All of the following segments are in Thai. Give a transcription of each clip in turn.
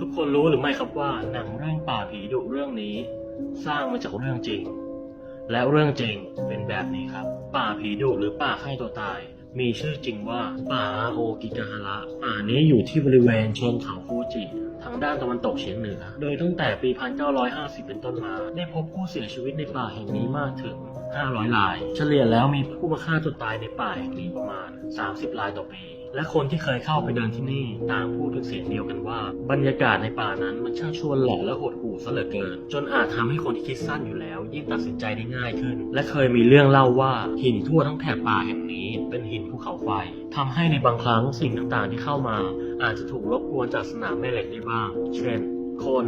ทุกคนรู้หรือไม่ครับว่าหนังเรื่องป่าผีดุเรื่องนี้ สร้างมาจากเรื่องจริง และเรื่องจริงเป็นแบบนี้ครับ ป่าผีดุหรือป่าฆ่าตัวตาย มีชื่อจริงว่าป่าอาโอกิกาฮาระป่านี้อยู่ที่บริเวณเชิงเขาฟูจิทางด้านตะวันตกเฉียงเหนือ โดยตั้งแต่ปี 1950 เป็นต้นมา ได้พบผู้เสียชีวิตในป่าแห่งนี้มากถึง 500 ราย เฉลี่ยแล้วมีผู้มาฆ่าตัวตายในป่าแห่งนี้ประมาณ 30 รายต่อปี และคนที่เคยเข้าไปเดินที่นี่ต่างพูดเป็นเสียงเดียวกันว่า บรรยากาศในป่านั้นมันช่างชวนหลอนและหดหู่ซะเหลือเกิน จนอาจทำให้คนที่คิดสั้นอยู่แล้ว ยิ่งตัดสินใจได้ง่ายขึ้น และเคยมีเรื่องเล่าว่าหินทั่วทั้งแถบป่าแห่งนี้ เป็นหินภูเขาไฟทำให้ในบางครั้งสิ่งต่างๆที่เข้ามา อาจจะถูกรบกวนจากสนามแม่เหล็กได้บ้าง เช่น คน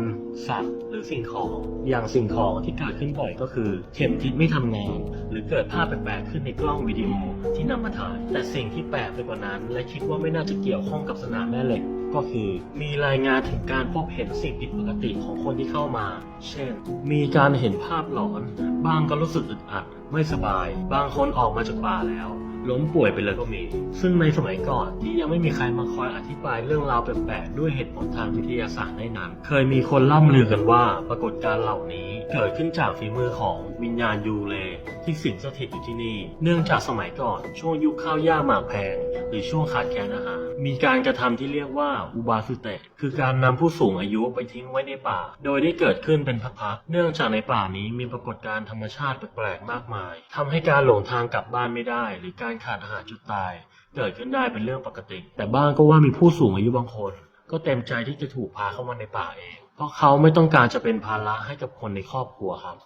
สัตว์หรือสิ่งของอย่างสิ่งของที่เกิดขึ้นบ่อยก็คือ เข็มทิศไม่ทำงาน หรือเกิดภาพแปลกๆขึ้นในกล้องวิดีโอที่นำมาถ่ายแต่สิ่งที่แปลกไปกว่านั้น และคิดว่าไม่น่าจะเกี่ยวข้องกับสนามแม่เหล็กก็คือมีรายงานถึงการพบเห็นสิ่งผิดปกติของคนที่เข้ามา เช่น มีการเห็นภาพหลอน บางก็รู้สึกอึดอัด ไม่สบาย บางคนออกมาจากป่าแล้ว ล้มป่วยไปเลยก็มี ซึ่งในสมัยก่อนที่ยังไม่มีใครมาคอยอธิบายเรื่องราวแปลกๆด้วยเหตุผลทางวิทยาศาสตร์ได้นั้น เคยมีคนล่ำลือกันว่าปรากฏการณ์เหล่านี้เกิดขึ้นจากฝีมือของวิญญาณยูเลที่สิงสถิตอยู่ที่นี่ เนื่องจากสมัยก่อนช่วงยุคข้าวยากหมากแพง หรือช่วงขาดแคลนอาหาร มีการกระทำที่เรียกว่าอุบาสุเตะคือการนำผู้สูงอายุไปทิ้งไว้ในป่า โดยได้เกิดขึ้นเป็นพักๆเนื่องจากในป่านี้มีปรากฏการณ์ธรรมชาติแปลกๆมากมายทำให้การหลงทางกลับบ้านไม่ได้ หรือการขาดอาหารจุดตาย เกิดขึ้นได้เป็นเรื่องปกติ แต่บ้างก็ว่ามีผู้สูงอายุบางคน ก็เต็มใจที่จะถูกพาเข้ามาในป่าเอง เพราะเขาไม่ต้องการจะเป็นภาระให้กับคนในครอบครัวครับ